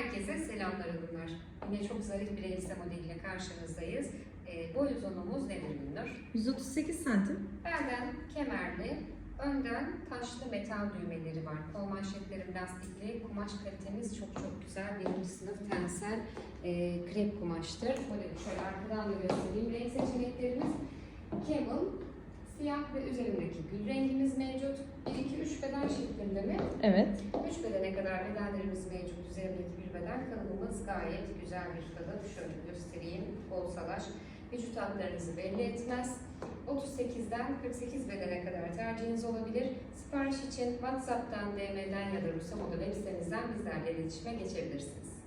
Herkese selamlar hanımlar. Yine çok zarif bir elbise modeliyle karşınızdayız. E, boy uzunluğumuz nedir Binnur? 138 santim. Belden kemerli, önden taşlı metal düğmeleri var. Kol manşetlerim lastikli, kumaş kalitemiz çok çok güzel. Birinci sınıf tensel e, krep kumaştır. Modeli şöyle arkadan da göstereyim. Renk seçeneklerimiz camel, siyah ve üzerindeki gül rengimiz mevcut. 1, 2, 3 beden şeklinde mi? Evet. 3 bedene kadar bedenlerimiz mevcut. Üzerindeki bir beden kalıbımız gayet güzel bir kalıp. Şöyle göstereyim. Bol salaş. Vücut hatlarınızı belli etmez. 38'den 48 bedene kadar tercihiniz olabilir. Sipariş için WhatsApp'tan, DM'den ya da Rusya Moda web sitemizden bizlerle iletişime geçebilirsiniz.